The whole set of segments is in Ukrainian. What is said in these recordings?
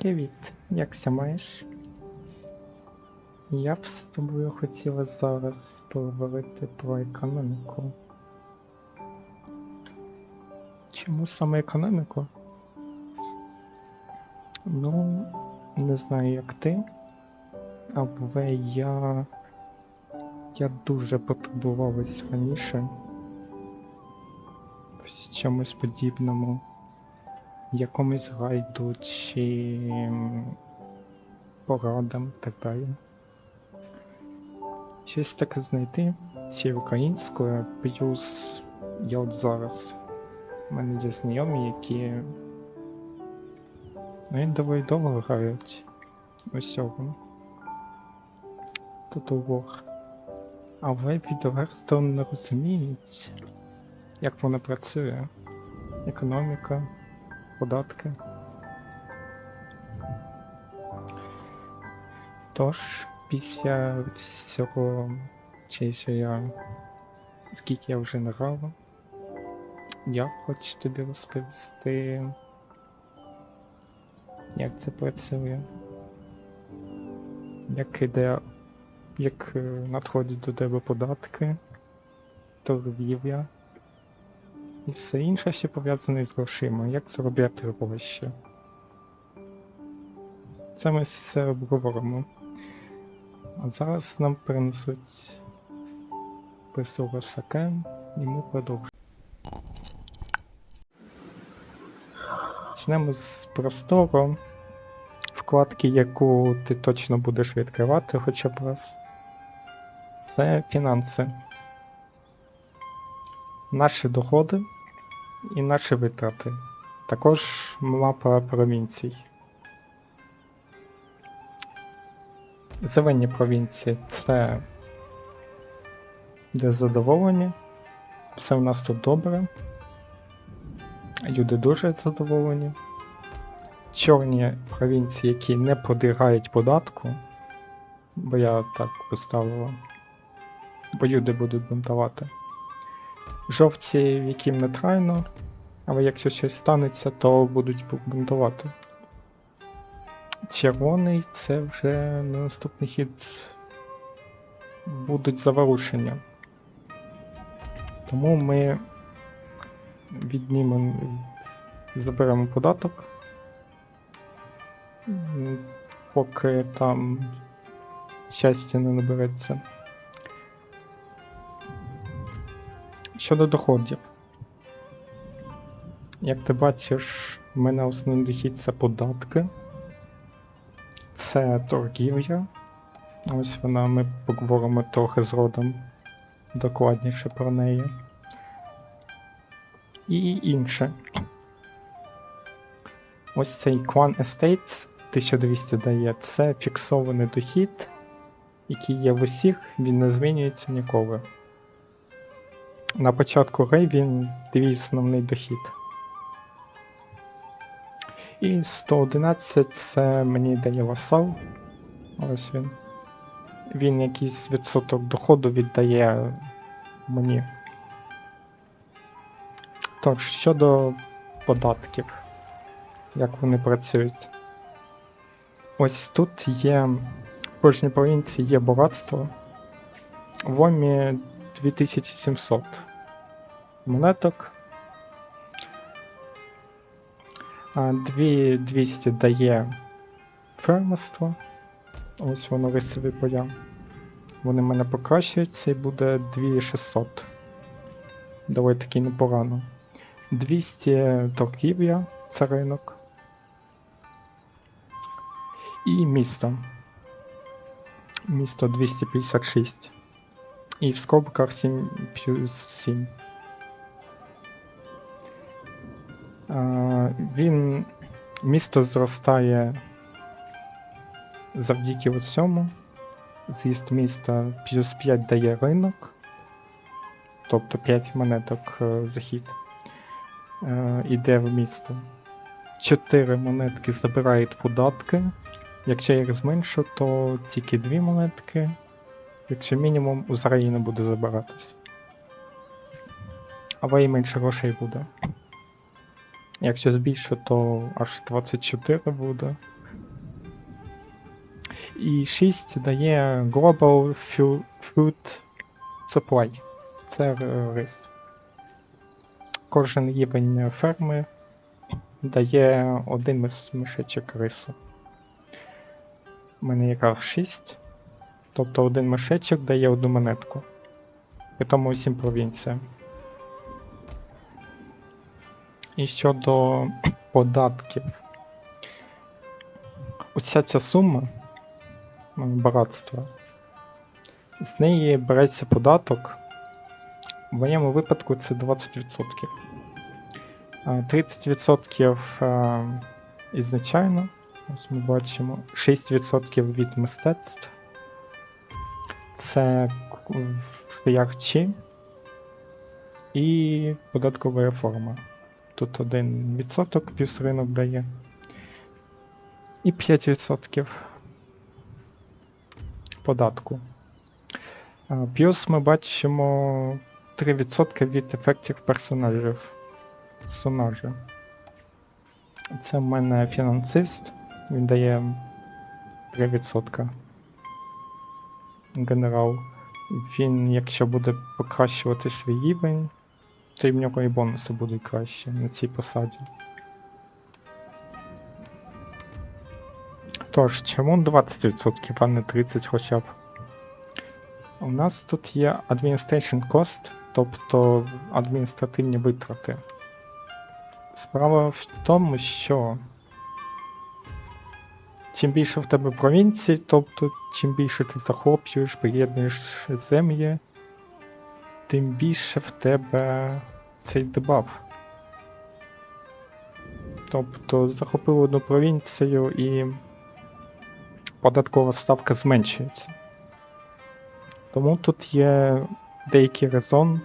Привіт, якся маєш? Я б з тобою хотіла зараз поговорити про економіку. Чому саме економіку? Ну, не знаю як ти, але я. Я дуже потурбувалась раніше в чомусь подібному, якомусь гайду чи порадам так далі. Щось таке знайти чи українською, плюс я от зараз. У мене є знайомі, які ну, доволі довго грають усього. Тут увог. Але відверто не розуміють, як воно працює. Економіка, податки. Тож, після цього, чи що я, скільки я вже не грала, я хочу тобі розповісти, як це працює, як іде, як е, надходять до тебе податки, торгівля і все інше, що пов'язане з грошима, як заробляти гроші. Це ми все обговоримо. А зараз нам принесуть присуга саке, і ми продовжимо. Почнемо з простого вкладки, яку ти точно будеш відкривати хоча б раз. Це фінанси. Наші доходи і наші витрати. Також мапа провінцій. Зелені провінції це де задоволені. Все в нас тут добре. Люди дуже задоволені. Чорні провінції, які не подлягають податку, бо я так поставила, бо люди будуть бунтувати. Жовті, яким нейтрально, але якщо щось станеться, то будуть бу- бунтувати. Червоний це вже на наступний хід будуть заворушення. Тому ми віднімемо, заберемо податок, поки там щастя не набереться. Щодо доходів. Як ти бачиш, в мене основний дохід це податки. Це торгівля. Ось вона, ми поговоримо трохи згодом докладніше про неї. І інше. Ось цей Quan Estates 1200 дає. Це фіксований дохід, який є в усіх, він не змінюється ніколи. На початку гри він твій основний дохід. І 111 це мені дає васал. Ось він. Він якийсь відсоток доходу віддає мені. Тож, щодо податків, як вони працюють. Ось тут є в кожній провінції є багатство. В Омі 2700 монеток. А 2200 дає фермерство. Ось воно рисові поля. Вони в мене покращуються і буде 2600. Доволі таки непогано. 200 торгівля, це ринок. І місто. Місто 256. І в скобках 7 плюс 7. Він місто зростає завдяки цьому. З'їзд міста плюс 5 дає ринок, тобто 5 монеток е, захід е, іде в місто. 4 монетки забирають податки. Якщо їх зменшу, то тільки 2 монетки. Якщо мінімум, взагалі не буде забиратися. Але і менше грошей буде. Якщо збільшу, то аж 24 буде. І 6 дає Global Food Supply. Це е, рис. Кожен рівень ферми дає один мішечок рису. У мене якраз 6. Тобто один мішечок дає одну монетку. При тому усім провінціям. І щодо податків. Оця ця сума м, багатства. З неї береться податок. В моєму випадку це 20%. 30% е, ізначально. Ось ми бачимо 6% від мистецтв. Це шляхчі і податкова реформа. Тут 1% плюс ринок дає. І 5% податку. Плюс ми бачимо 3% від ефектів персонажів. Персонажа. Це в мене фінансист. Він дає 3%. Генерал. Він, якщо буде покращувати свій рівень, то і в нього і бонуси будуть краще на цій посаді. Тож, чому 20%, а не 30 хоча б? У нас тут є Administration Cost, тобто адміністративні витрати. Справа в тому, що чим більше в тебе провінцій, тобто чим більше ти захоплюєш, приєднуєш землі, тим більше в тебе цей дебаф. Тобто захопив одну провінцію і податкова ставка зменшується. Тому тут є деякий резон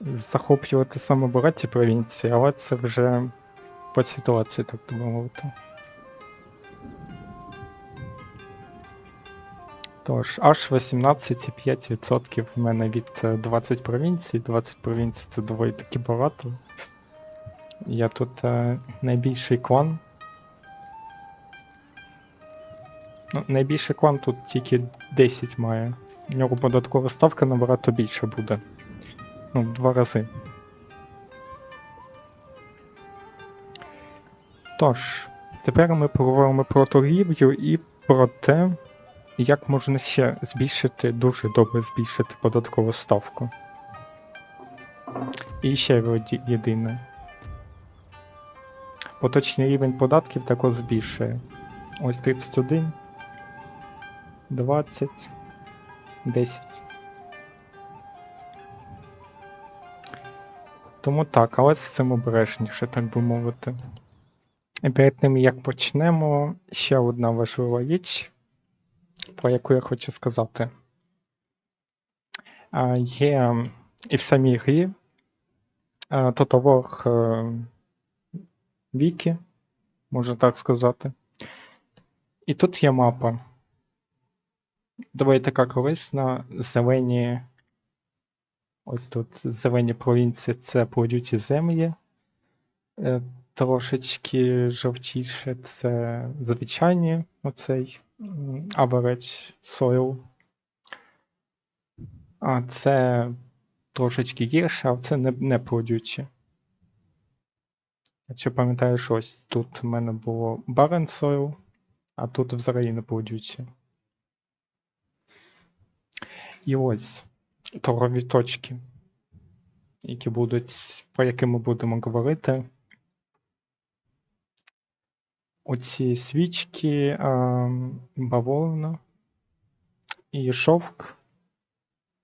захоплювати саме багаті провінції, але це вже по ситуації, так би мовити. Тож, аж 18,5% в мене від е, 20 провінцій. 20 провінцій це доволі таки багато. Я тут е, найбільший клан. Ну, найбільший клан тут тільки 10 має. У нього податкова ставка набагато більше буде. Ну, в два рази. Тож, тепер ми поговоримо про торгівлю і про те, як можна ще збільшити, дуже добре збільшити податкову ставку. І ще єдине. Поточний рівень податків також збільшує. Ось 31, 20, 10. Тому так, але з цим обережніше, так би мовити. І перед тим як почнемо, ще одна важлива річ, про яку я хочу сказати. Є і в самій грі а, тоталог е, віки, можна так сказати. І тут є мапа. Доволі така корисна. Зелені. Ось тут зелені провінції це плодючі землі. Е, Трошечки жовтіше це звичайні, оцей average soil. А це трошечки гірше, а це не, не плодючі. Якщо пам'ятаєш, ось тут в мене було barren soil, а тут взагалі не плодючі. І ось торгові точки, які будуть, про які ми будемо говорити. Оці свічки, бавовна і шовк.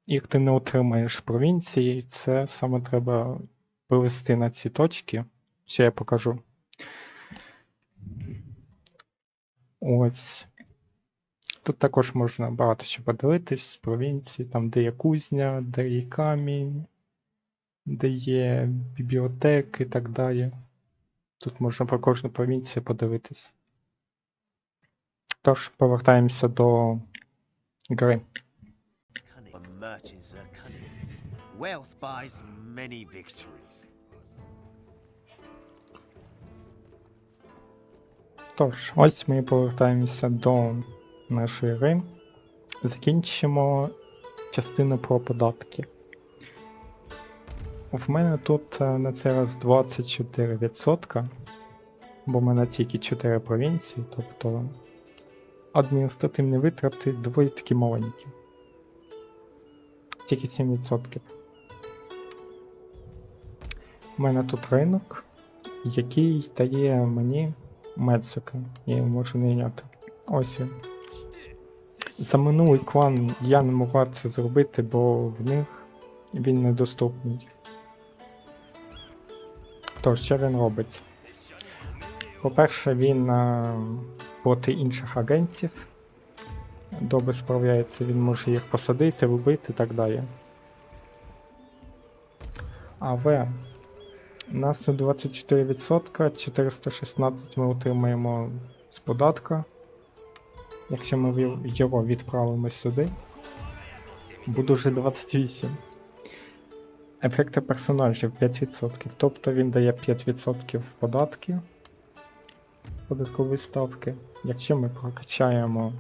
Їх ти не отримаєш в провінції, це саме треба вивести на ці точки. Ще я покажу. Ось. Тут також можна багато що подивитись з провінції, там де є кузня, де є камінь, де є бібліотеки і так далі. Тут можна про кожну провінцію подивитись. Тож, повертаємося до гри. Wealth buys many victories. Тож, ось ми повертаємося до нашої гри. Закінчимо частину про податки. В мене тут е, на цей раз 24%, бо в мене тільки 4 провінції, тобто адміністративні витрати доволі таки маленькі. Тільки 7%. У мене тут ринок, який дає мені Мецика. Я його можу найняти. Ось він. За минулий клан я не могла це зробити, бо в них він недоступний. Тож, що він робить? По-перше, він а, проти інших агентів добре справляється, він може їх посадити, вбити і так далі. Але у нас 24%, 416 ми отримаємо з податка. Якщо ми його відправимо сюди, буде вже 28. Ефекти персонажів 5%. Тобто він дає 5% податки податкової ставки. Якщо ми прокачаємо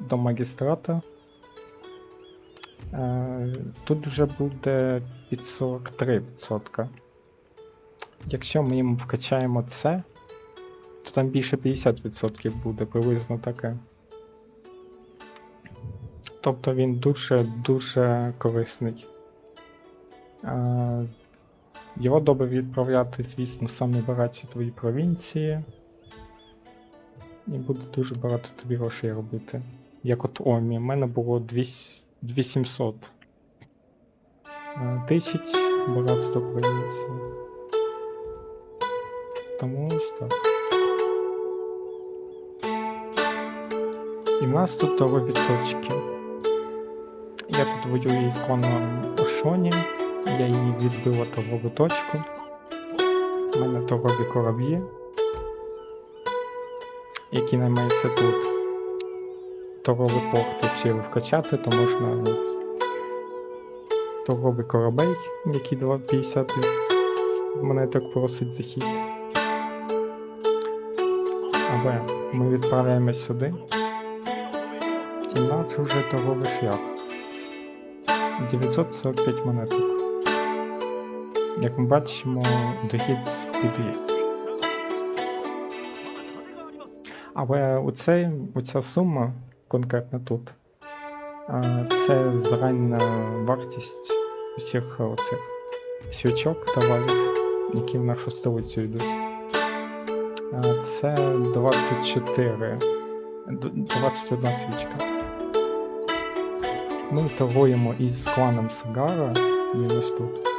до магістрата, е, тут вже буде під 43%. Якщо ми йому вкачаємо це, то там більше 50% буде приблизно таке. Тобто він дуже-дуже корисний. А, його добре відправляти, звісно, в самі багаті твої провінції. І буде дуже багато тобі грошей робити. Як от Омі, в мене було 200 2700 е, тисяч багатство провінції. Тому ось так. І в нас тут торгові точки. Я тут воюю із кланом Ошоні, я її відбила торгову точку. У мене торгові кораблі, які наймаються тут. Торговий порт, якщо його вкачати, то можна ось торговий корабель, який 250 від монеток просить захід. Але ми відправляємось сюди. І в нас вже торговий шлях. 945 монеток. Як ми бачимо, дохід підріс. Але оцей, оця сума, конкретно тут, це загальна вартість усіх оцих свічок товарів, які в нашу столицю йдуть. Це 24. 21 свічка. Ми торгуємо із кланом Сагара, він ось тут.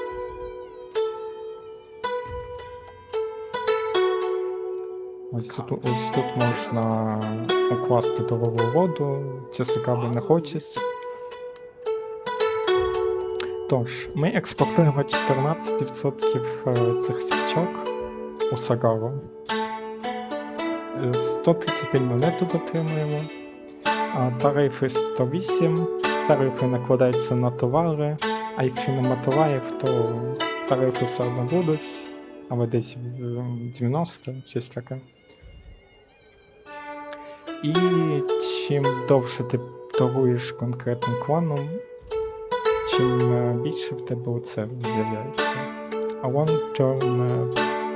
Ось тут, ось тут можна укласти торгову угоду, це Сагаби не хочуть. Тож, ми експортуємо 14% е, цих свічок у Сагару. Е, 135 монеток отримуємо. А тарифи 108. Тарифи накладаються на товари, а якщо нема товарів, то тарифи все одно будуть, але десь е, 90, щось таке. І чим довше ти торгуєш конкретним кланом, чим е, більше в тебе оце з'являється. А Term е,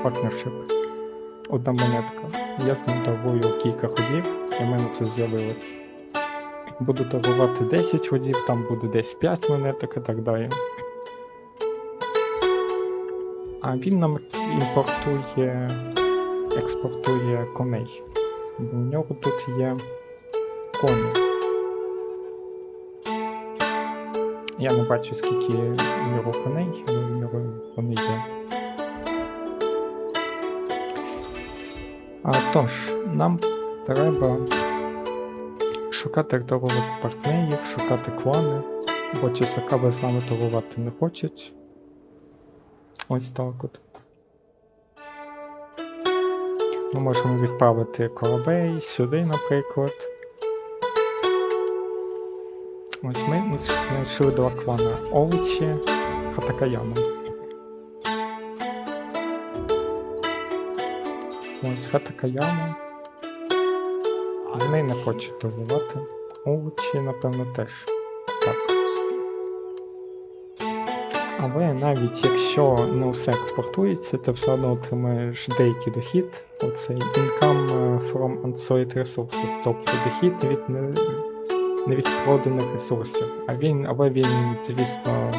Partnership. Одна монетка. Я з ним торгую кілька ходів, і в мене це з'явилось. Буду торгувати 10 ходів, там буде десь 5 монеток і так далі. А він нам імпортує, експортує коней. Бо У нього тут є коні. Я не бачу скільки в нього коней, але в нього вони є. А, тож, нам треба шукати торгових партнерів, шукати клани, бо часакаби з нами торгувати не хочуть. Ось так от. Ми можемо відправити корабель сюди, наприклад. Ось ми знайшли два клана Овочі, Хатакаяма. Ось Хатакаяма. Вони не хочуть торгувати. Овочі, напевно, теж. Так. Але навіть якщо не усе експортується, ти все одно отримаєш деякий дохід. Оцей income е, from unsold resources, тобто дохід від не, не від проданих ресурсів. А він, але він, звісно,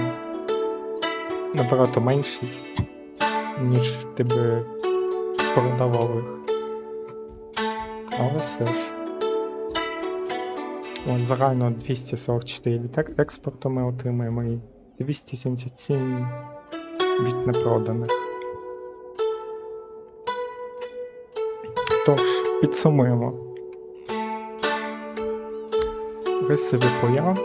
набагато менший, ніж ти би продавав їх. Але все ж. От загально 244 від експорту ми отримаємо і 277 від непроданих. Тож, підсумуємо. Рисові поля.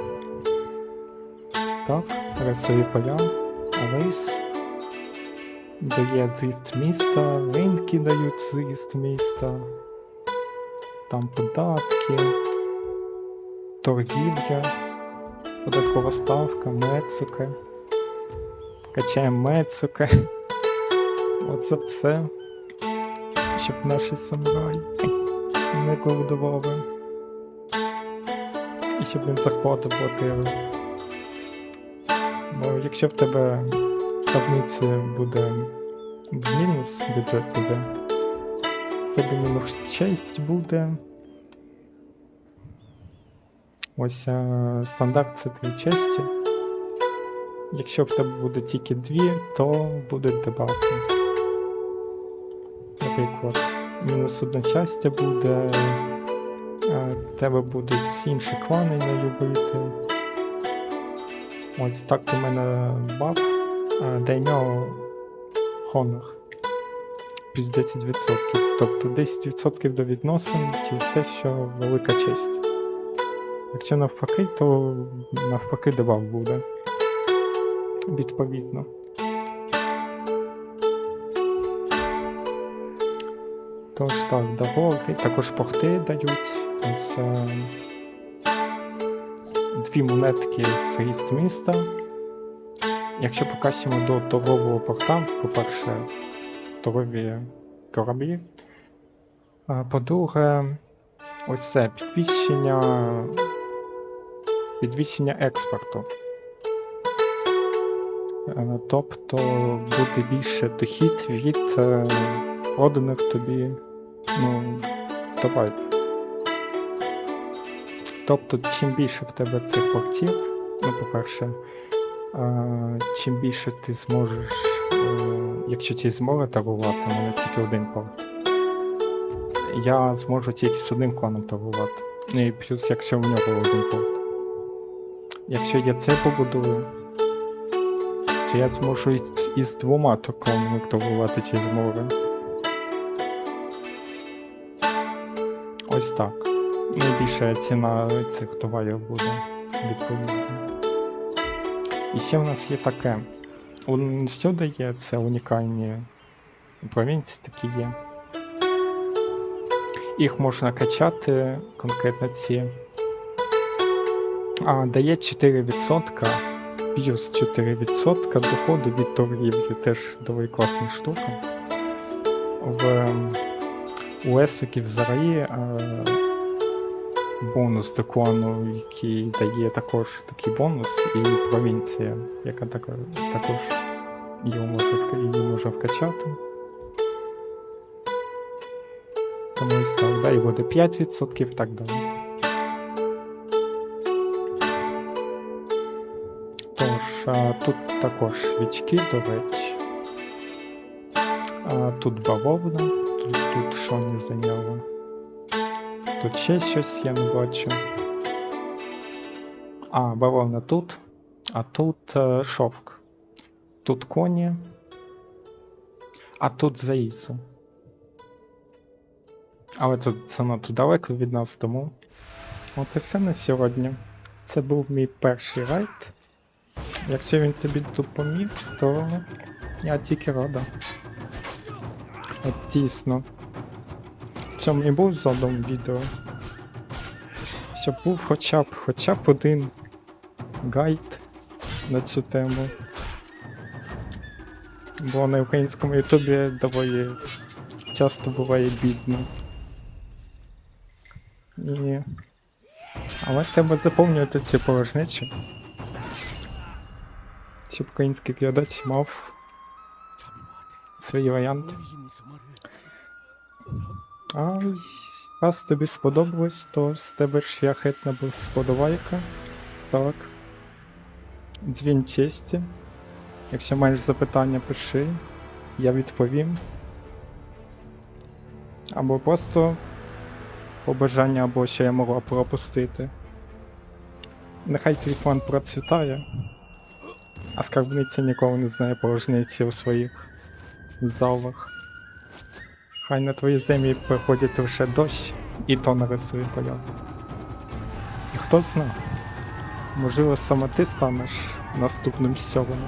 Так, рисові поля. Рис. Дає зріст міста, ринки дають зріст міста. Там податки, торгівля, податкова ставка, мецуки. Качаємо мецуки. Оце все. Щоб наші самураї не голодували. І щоб їм зарплату платили. Бо якщо в тебе таблиці буде в мінус бюджет буде, тебе мінус 6 буде. Ось е, стандарт це 3 честі. Якщо в тебе буде тільки 2, то будуть дебати. Наприклад, мінус одне щастя буде, е, в тебе будуть інші клани не любити. Ось так у мене баф е, Дайньо Honor. Плюс 10%. Тобто 10% до відносин через те, що велика честь. Якщо навпаки, то навпаки дебаф буде. Відповідно. Тож так, дороги, також порти дають. Ось е, дві монетки з ріст міста. Якщо покажемо до торгового порта, по-перше, торгові кораблі. По-друге, ось це підвищення, підвищення експорту. Е, Тобто буде більше дохід від е, проданих тобі ну, товарів. Тобто, чим більше в тебе цих портів, ну, по-перше, е, чим більше ти зможеш, якщо ті зможе торгувати, у мене тільки один порт. Я зможу тільки з одним кланом торгувати. Ну і плюс, якщо в нього один порт. Якщо я це побудую, то я зможу і, і двома кланами торгувати через море. Ось так. Найбільша ціна цих товарів буде відповідно. І ще в нас є таке. Всюди є це унікальні провінції такі є. Їх можна качати, конкретно ці. А, дає 4%, плюс 4% доходу від торгівлі. Теж доволі класна штука. В ем, у Есоків взагалі е, бонус до клану, який дає також такий бонус, і провінція, яка тако- також його може, її може вкачати. Тому ось так, да, і буде 5% і так далі. Тож, а, тут також свічки, до речі. А, тут бавовна, тут, тут що не зайняло. Тут ще щось я не бачу. А, бавовна тут, а тут е, шовк. Тут коні. А тут заїсу. Але тут занадто далеко від нас, тому. От і все на сьогодні. Це був мій перший райд. Якщо він тобі допоміг, то я тільки рада. От дійсно. В цьому і був задум відео. Щоб був хоча б хоча б один гайд на цю тему. Бо на українському ютубі доволі часто буває бідно. І... Але треба заповнювати ці порожнечі. Щоб український глядач мав свій варіант. А раз тобі сподобалось, то з тебе шляхетна буде вподобайка. Так. Дзвін честі. Якщо маєш запитання, пиши, я відповім. Або просто побажання, або що я могла пропустити. Нехай твій план процвітає, а скарбниця ніколи не знає порожниці у своїх залах. Хай на твої землі приходять лише дощ, і то нарисує поля. І хто зна, можливо, саме ти станеш наступним сьомим.